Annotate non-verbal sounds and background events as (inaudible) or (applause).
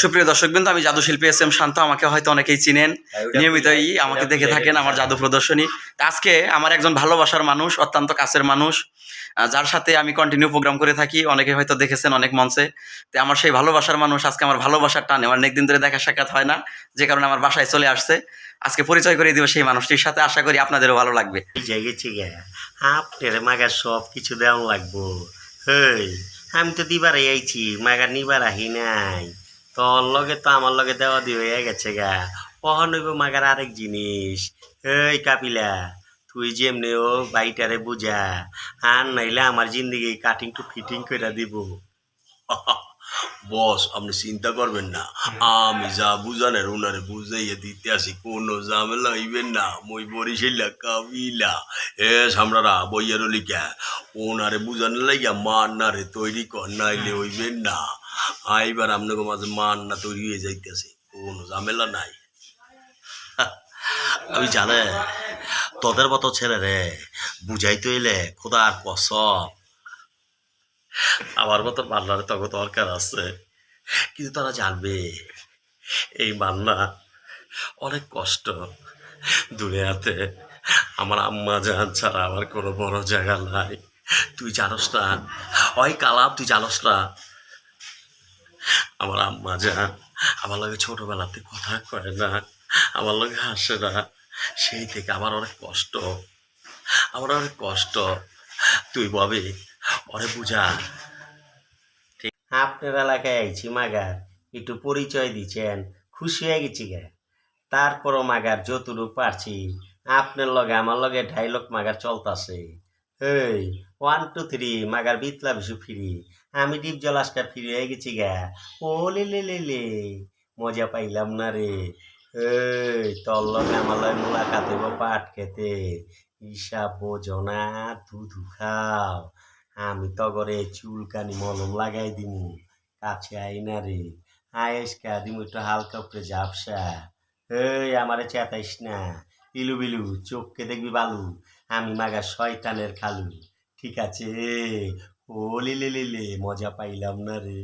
সুপ্রিয় দর্শক বিন্দু আমি জাদু শিল্পী এস এম শান্ত আমাকে হয়তো অনেকেই চিনেন। নিয়মিতই আমাকে দেখে থাকেন আমার জাদু প্রদর্শনী। আজকে আমার একজন ভালোবাসার মানুষ অত্যন্ত কাছের মানুষ যার সাথে আমি কন্টিনিউ প্রোগ্রাম করে থাকি। অনেকে হয়তো দেখেছেন অনেক মঞ্চে। তো আমার সেই ভালোবাসার মানুষ আজকে আমার ভালোবাসার টানে। আমার অনেকদিন ধরে দেখা সাক্ষাৎ হয় না যে কারণে আমার বাসায় চলে আসছে। আজকে পরিচয় করে দিব সেই মানুষটির সাথে। আশা করি আপনাদেরও ভালো লাগবে। আপনার মাগার সব কিছু দেওয়া লাগবো আমি তো দিবার আইছি মাগার নিবার আহি নাই। তোর লগে তো আমার লগে দেওয়া দিয়ে হয়ে গেছে গা। হইব মাগার আরেক জিনিস? এই কাপিলা, তুই যেমনি ও বাইটারে বুঝা, আর নাইলে আমার জিন্দিগি কাটিং টু ফিটিং করে দিব। বস, আপনি চিন্তা করবেন না। আমি যা বুঝানের ওনারে বুঝাইয়া দিতে আসি, কোনো ঝামেলা হইবেন না। মই বরিশাইলা কাবিলা। এ সামরারা, বইয়ের লিখা। ওনারে বুঝানোর লাগিয়া মান না রে তৈরি কর, নাইলে হইবেন না। আইবার আপনাকে মাঝে মান না তৈরি হয়ে যাইতেছে। কোনো ঝামেলা নাই। (laughs) আমি জানে, তোদের মতো ছেলে রে বুঝাইতে হইলে খোদার কসম। আমার মতো মান্নার তখন দরকার আছে। কিন্তু তারা জানবে, এই মান্না অনেক কষ্ট। দুনিয়াতে আমার আম্মা জান ছাড়া আমার কোনো বড় জায়গা নাই। তুই জানোস না, ওই কালাম, তুই জানোস না। আমার আম্মা জান আমার লগে ছোটবেলাতে কথা কয় না, আমার লগে হাসে না। সেই থেকে আমার অনেক কষ্ট, আমার অনেক কষ্ট। তুই ববি, ওরে বুঝা। আপনার এলাকায় আইছি মাগার, একটু পরিচয় দিচ্ছেন, খুশি হয়ে গেছি গে। তারপরও মাগার যতটুকু পারছি, আপনার লগে, আমার লগে ঢাইলক মাগার চলতাছে। এই ওয়ান টু থ্রি মাগার বিতলা বিশু ফিরি। আমি ডিপ জল ফিরে হয়ে গেছি গা। ও লে লে লে লে, মজা পাইলাম না রে। এই আমার লগে মুলাকাত হইব পাট খেতে। হিসাব বোঝো দুধু খাও। আমি তগরে চুলকানি মলম লাগাই দিমু। কাছে আই না রে। আয়েসকা দিমু একটু হালকা উপরে ঝাপসা। এই, আমারে চেতাইস না। ইলু বিলু, চোখকে দেখবি বালু। আমি মাগা শয়তানের খালু। ঠিক আছে? ও লে লে লে লে মজা পাইলাম না রে